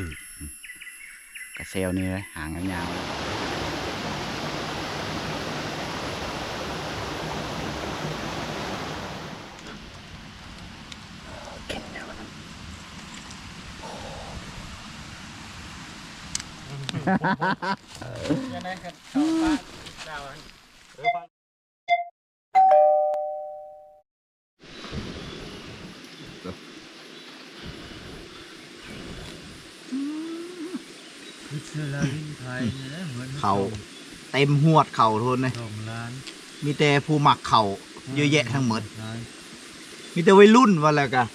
ถืออืมกระเซลนี่เลยหางยาวๆเก็นเดี๋ยวนะ ยังไงครับชาวบ้านชาวบ้านเออฟัง คือ เชื้อราลิ้นไทยนี่แหละเหมือนเขาเต็มหวดเข่าทุนเลยมีแต่ผู้หมักเข่าเยอะแยะทั้งหมด มีแต่วัยรุ่นว่าแล้วกัน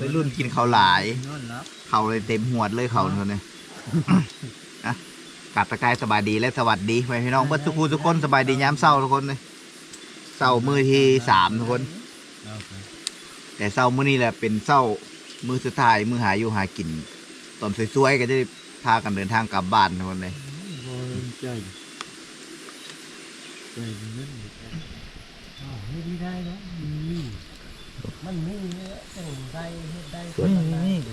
วัยรุ่นกินเข้าหลาย เข่าเลยเต็มหวดเลยเข่าทุนเลยอะกลับตะกายสบายดีและสวัสดีไว้พี่น้องเบิดทุกคนทุกคนสบายดียามเศร้าทุกคนเลยเศร้ามือที่สามทุกคน แต่เศร้ามือนี้แหละเป็นเศร้ามือสุดท้ายมือหาอยู่หากินตอนสวยๆก็จะ พากันเดินทางกลับบ้านทุกคนเลยบ่เห็นใจใจมันนั่นอยู่อ้าวเฮ็ดไม่ได้แล้วมีมันมีเนี่ยจังได้เฮ็ดได้สวน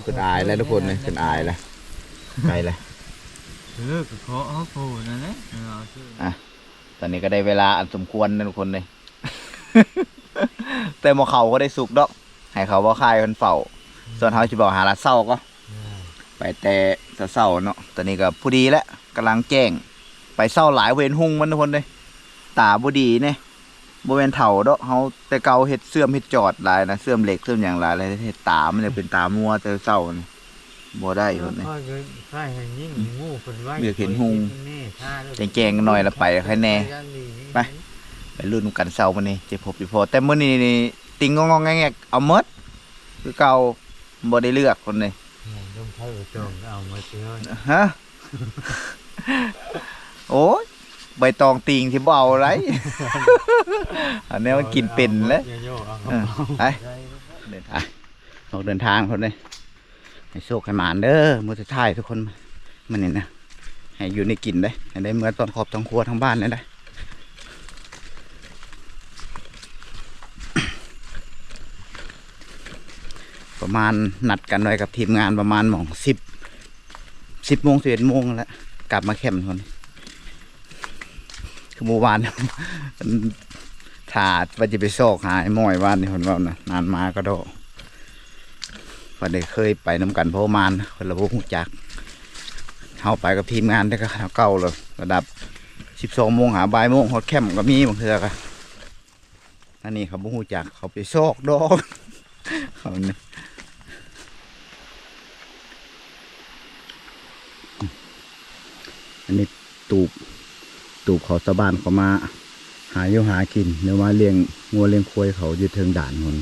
ขึ้นอายแล้วทุกคนเลยขึ้นอายแล้วไกลเลยเออขอเอาโพนั่นแหละอาเถอะตอนนี้ก็ได้เวลาอันสมควรนะทุกคนเลยแต่หมอเขาก็ได้สุกดอกให้เขาว่าคายคนเฝ้าส่วนเขาจะบอกหาละเศร้าก็ แต่เศร้าๆเนาะตอนนี้ก็ผู้ดีแล้วกำลังแจ้ง ไปเศร้าหลายเวนหุงมันทุกคนเลยตาบุดีเนี่ยบริเวณเถาดอกเขาแต่เกาเห็ดเสื่อมเห็ดจอดหลายนะเสื่อมเหล็กเสื่อมอย่างหลายเลยเห็ดตามันจะเป็นตามัวแต่เศร้านี่บ่ได้คนนี้ข้าเงินข้าแห่งยิ่งงูเพิ่นไว้เดี๋ยวเห็นหุงนี่ท่าเด้อแจ้งๆกันหน่อยแล้วไปใครแน่ไปไปรุ่นกันเศร้ามันนี่เจ็บพบอยู่พอแต่เมื่อนี้นี่ติงงองๆแงกๆเอาเมดคือเก่าบ่ได้เลือกคนนี้ ลมไทยจงเอามาเชื่อฮะโอ้ยใบตองติงที่เบเอาไร อันนี้มันกินเป็นแล้วโยๆเอาเออไปเดินทางออกเดินทางคนเลยให้โชคให้หมานเด้อมือสุดท้ายทุกคนมันนี่นะให้อยู่ในกินได้ให้ได้เมื่อตอนขอบทั้งครัวทั้งบ้านเลยได้ ประมาณนัดกันไว้กับทีมงานประมาณหมองสิบสิบโมงสิบเอ็ดโมงแล้วกลับมาแคมป์คนคือเมื่อวานถาดว่าจะไปซอกหายม้อยว่านนี่คนว่านะนานมาก็โดพอได้เคยไปน้ำกันเพราะมานคนละบุกจักเข้าไปกับทีมงานได้ก็เก่าเลยระดับสิบสองโมงหาบ่ายโมงฮอดแคมป์ก็มีบางเทือกะอันนี้เขาบุกจักเขาไปซอกดอกเขาเนี่ย อันนี้ตูบ ตูบเขาสะบานเขามาหาอยู่หากินเดี๋ยวมาเลี้ยงงัวเลี้ยงควายเขาอยู่เทิงด่านคน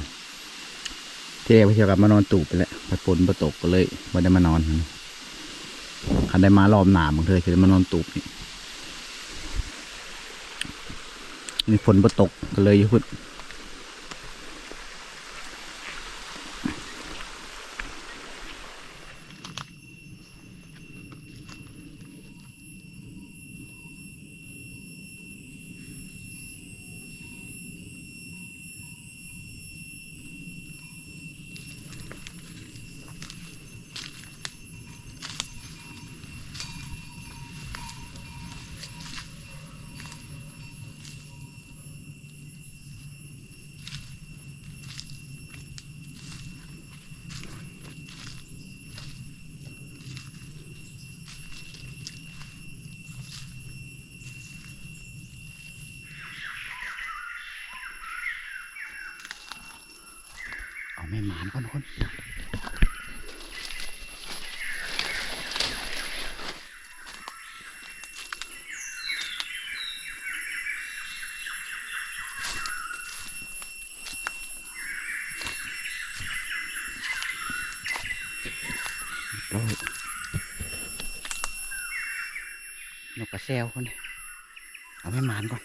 ที่แรกพี่เชียวกับมานอนตูบไปแล้วพอฝนมาตกก็เลยไม่ได้มานอนคันได้มารอบหนาบางเธอจะได้มานอนตูบนี่นี่ฝนมาตกก็เลยยุด หมานก่อนคนนกกระเซลคนนี้เอาไม่หมานก่อน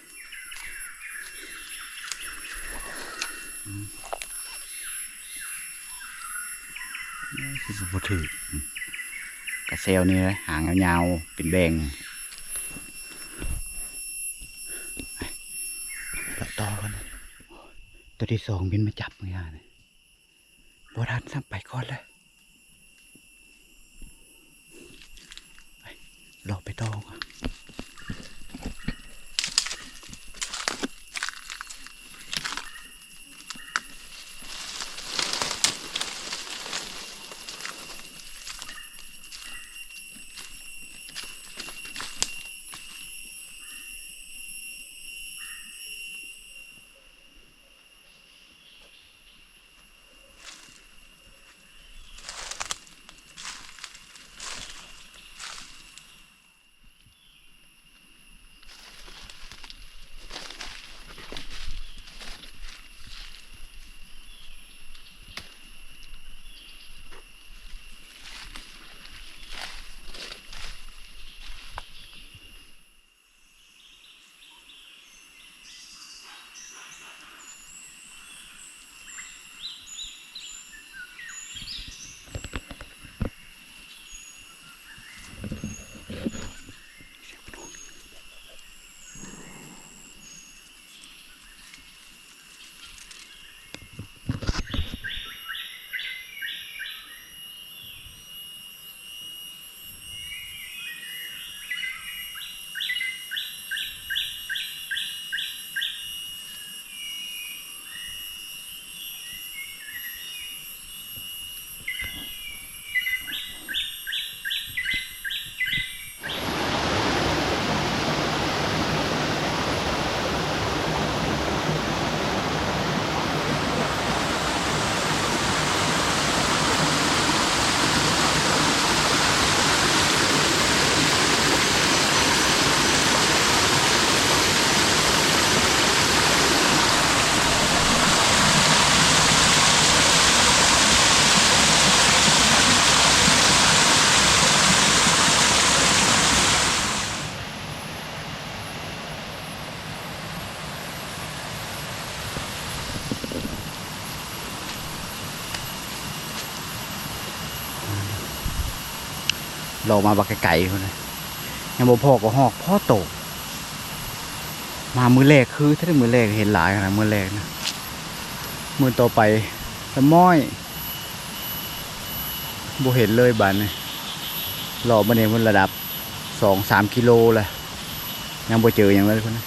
คือ บ่ถืออืมกระเซลนี่เลยหางยาวๆเป็นแบงไปต่อกันตัวที่สองบินมาจับเมื่อกี้นี่บ่ทันซ้ำไปก่อนเลยรอไปต่อก่อน รอมาบักไก่คนนะยังบ่พอก็หอกพ่อโตก มามือแรกคือถ้าได้มือแรกเห็นหลายขนาดมือแรกนะมือต่อไปสม้อยบ่เห็นเลยบานนี่รอมาเนี่ยมันระดับสองสามกิโลแหละยังบ่เจออย่างเลยคนนะ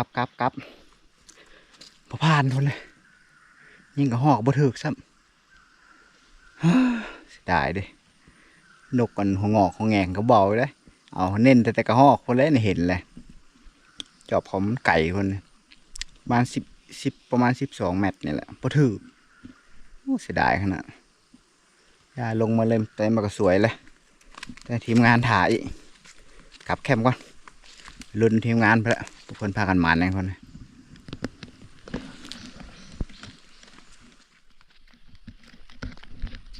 ลับกลับกลับกลับพอผ่านคนเลย ยิงกับหอกบ่ถึกซ้ำเสียดายเดินกกันหัวงอกหัวแงงก็เบาเลย เอาเน้นแต่แต่กระหอกคนเลยนี่เห็นเลยจอบผมไก่คนประมาณสิบสิบประมาณสิบสองเมตรนี่แหละพอถือเสียดายขนาดยาลงมาเลยแต่มาก็สวยเลย แต่ทีมงานถ่ายกลับแคมป์ก่อน รุ่นทีมงานไปแล้วทุกคนพากันหมานนะคนน่ะ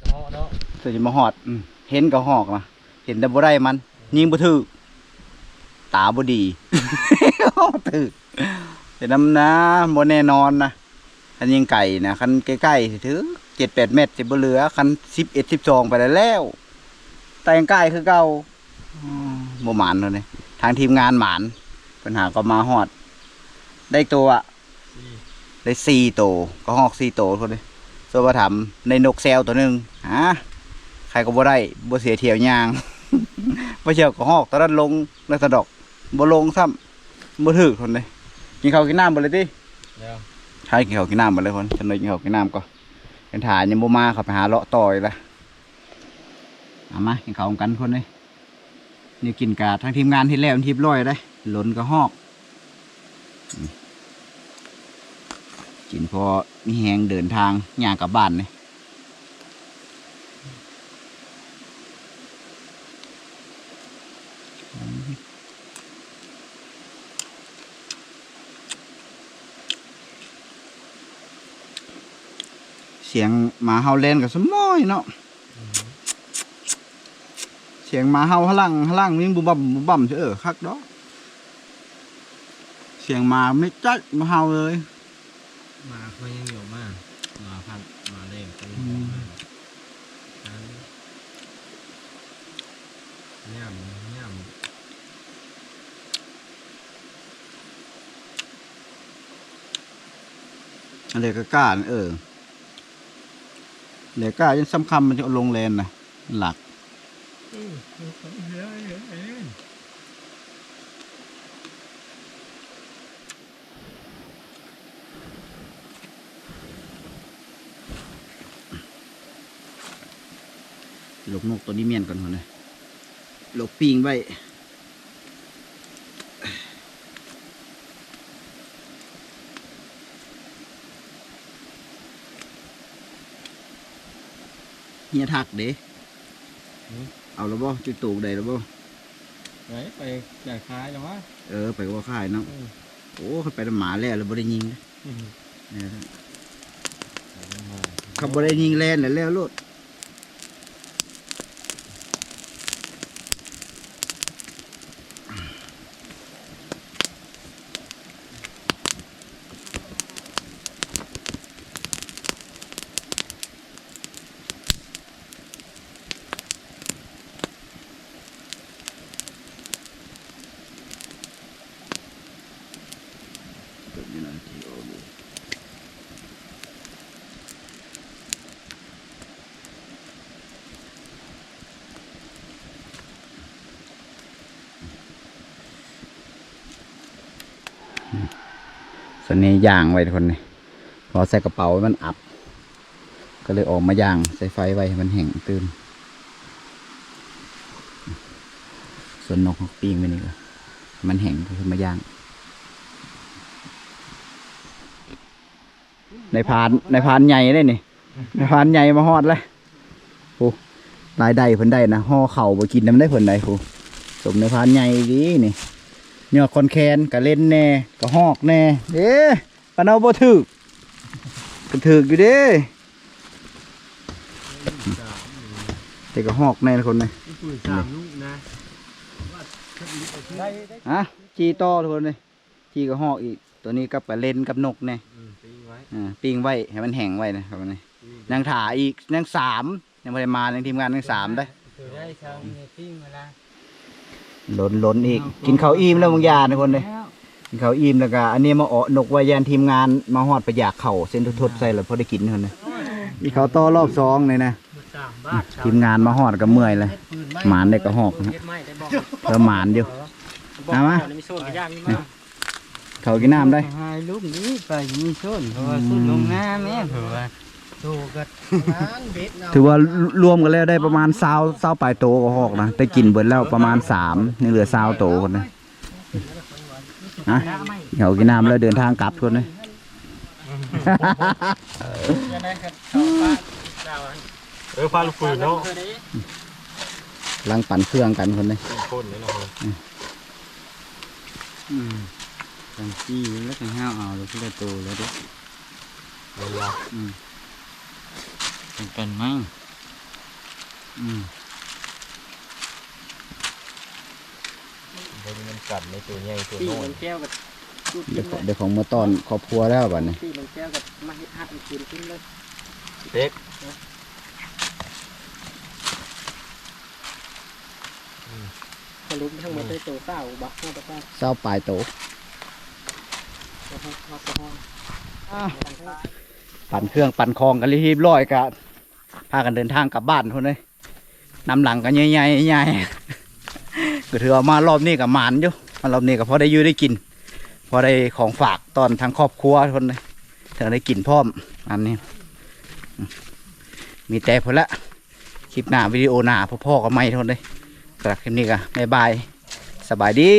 เนาะเนาะตัวจะมาหอดอืมเห็นก็หอกนะเห็นแต่บ่ได้มัน ยิงบ่ถือตาบ่ดีถือเป็นน้ำนะบนแน่นอนนะคันยิงไก่นะคันใกล้ๆสิถือเจ็ดแปดเมตรสิบเหลือคันสิบเอ็ดสิบสองไปแล้วแล้วแต่ยังใกล้คือเก่าอืมบ่หมานเลย ทางทีมงานหมานปัญหาก็มาฮอด ได้ตัวอะได้สี่ตัวก็หอกสี่ตัวคนเลยส่วนว่าถามในนกแซวตัวหนึ่งฮะใครก็บ่ได้บ่เสียเที่ยวยางบ่เชียวก็หอกตอนนั้นลงแล้วสะดอกบ่ลงซ้ำบ่ถึกคนเลยกินข้าวกินน้ำบ่เลยติเดี๋ยวใช่กินข้าวกินน้ำบ่เลยคนฉันเลยกินข้าวกินน้ำก็เป็นถ่ายยังบ่มาเขาไปหาเลาะต่อยละเอามากินข้าวกันคนเลย นี่กินกาทั้งทีมงานที่แล้วทีมร้อยได้หล่นก็หอกกินพอมีแหงเดินทางย่างกลับบ้านเลยเสียงหมาเฮาเล่นกับสมอยเนาะ สียงหมาเฮาหลังหลังวิ่งบุบบั่มบุบบั่มเออคักดอกเสียงหมาไม่จัดมาเฮาเลยมาเขายังอยู่มากมาพันมาเล่นกันอืมย่ำย่ำอะไรก็กล้าน่ะเออเหลกล้ายังสำคัญมันจะเอาลงแลนนะหลัก หลบนกตัวนี้เมียนก่อนคนเลยหลบปิงไว้เฮียทักเด้ เอาแล้วบ่จุดตูกได้แล้วบ่ไหนไปจ่ายค้ายแล้ววะเออ ไปก็ว่าค่ายเนาะโอ้เขาไปน้ำหมาแล้วแล้วบ่ได้ยิงนะเนี่ยนะเขาบ่ได้ยิงแลนแล้วแล้วโล ส่วนนี้ย่างไว้ทุกคนนี่พอใส่กระเป๋ามันอับ ก็เลยออกมาย่างใส่ไฟไว้มันแห้งตื่นส่วนนกปีงไปนี่ก็มันแห้งก็คือมาย่าง ในพานในพานใหญ่เลยนี่ ในพานใหญ่มาฮอดเลยโอ้รายได้เพิ่นได้นะห่อเข่าวบ่กินน้ำได้เพิ่นได้โอ้สมในพานใหญ่ดีนี่ ยอดคอนแคนก็เล่นแน่ก็ฮอกแน่เด้ปานเอาบ่ถึกก็ถึกอยู่เด้แต่ก็ฮอกแน่ละคนนี่คุยสามลูกนะได้ได้ฮะจีต่อทุกคนเลยจีก็ฮอกอีก ตัวนี้ก็ไปเล่นกับนกแน่ตีไว้อ่าปิ้งไว้ให้มันแห้งไว้นะครับนี่นางถาอีกนางสามยังไม่ได้มายังทีมงานนางสามได้ได้ชาวเนติ้งเว ลาล้นล้นอีก กินข้าวอิ่มแล้วบางอยางนะคนเลยกินข้าวอิ่มแล้วก็อันนี้มาเอะนกไวายานทีมงานมาฮอดไปอยากเข่าเส้นทุดๆใส่แล้วพอได้กินคนเลยมีเขาวต่อรอบสองเลยนะสามบาททีมงานมาฮอดก็เมื่อยเลยหมานได้ก็หอกนะเฮ็ดไม่ได้บอกเพิ่มหมานอยู่เอามามีโซนกับย่างมีมาเขาวกินน้ำได้หายลูกนี้ไปมีส้นเพราะว่าส้นลงหน้าแม่เผื่อว่า โตกัดร้านเบ็ดเนาะถือว่ารวมกันแล้วได้ประมาณซาวซาวปลายโตก็หอกนะ แต่กินเบิดแล้วประมาณสามยังเหลือซาวโตคนนะฮะเขากินน้ำแล้วเดินทางกลับคนเลยยังไงครับชาวบ้านดาวอันเออพาลูกปืนเนาะลังปั่นเครื่องกันคนเลยเป็นคนนี่เนาะอืมจังซี่แล้วจังห้าวเอาแล้วก็ได้โตแล้วเด้เวลา เป็นกันมั้งอืมบริมันกัดในตัวใหญ่ตัวปีน้อยนแก้วกับเดี๋ยวของเดี๋ยวของมาตอนครอบครัวแล้วบัดนี้ที่ลงแก้วกับมาเฮ็ดหักกินขึ้นเลยเด็กสรุปทั้งหมดได้ตัวเศร้าบักห้าตะก้าเศร้าปลายโตตัวห้องห้องตัวห้องปั่นเครื่องปั่นคลองกันรีบร้อยกะ พากันเดินทางกลับบ้านคนเลยนำหลังกันใหญ่ๆใหญ่ก็ถือว่ามารอบนี้กับหมานอยู่มารอบนี้ก็พอได้ยู่ได้กิน พอได้ของฝากตอนทางครอบครัวคนเลยถึงได้กินพร้อมอันนี้มมีแต่พอละคลิปหน้าวิดีโอหน้าพ่อๆกับไม่ทนเลยสำหรับคลิปนี้ก็บ๊ายบาย สบายดี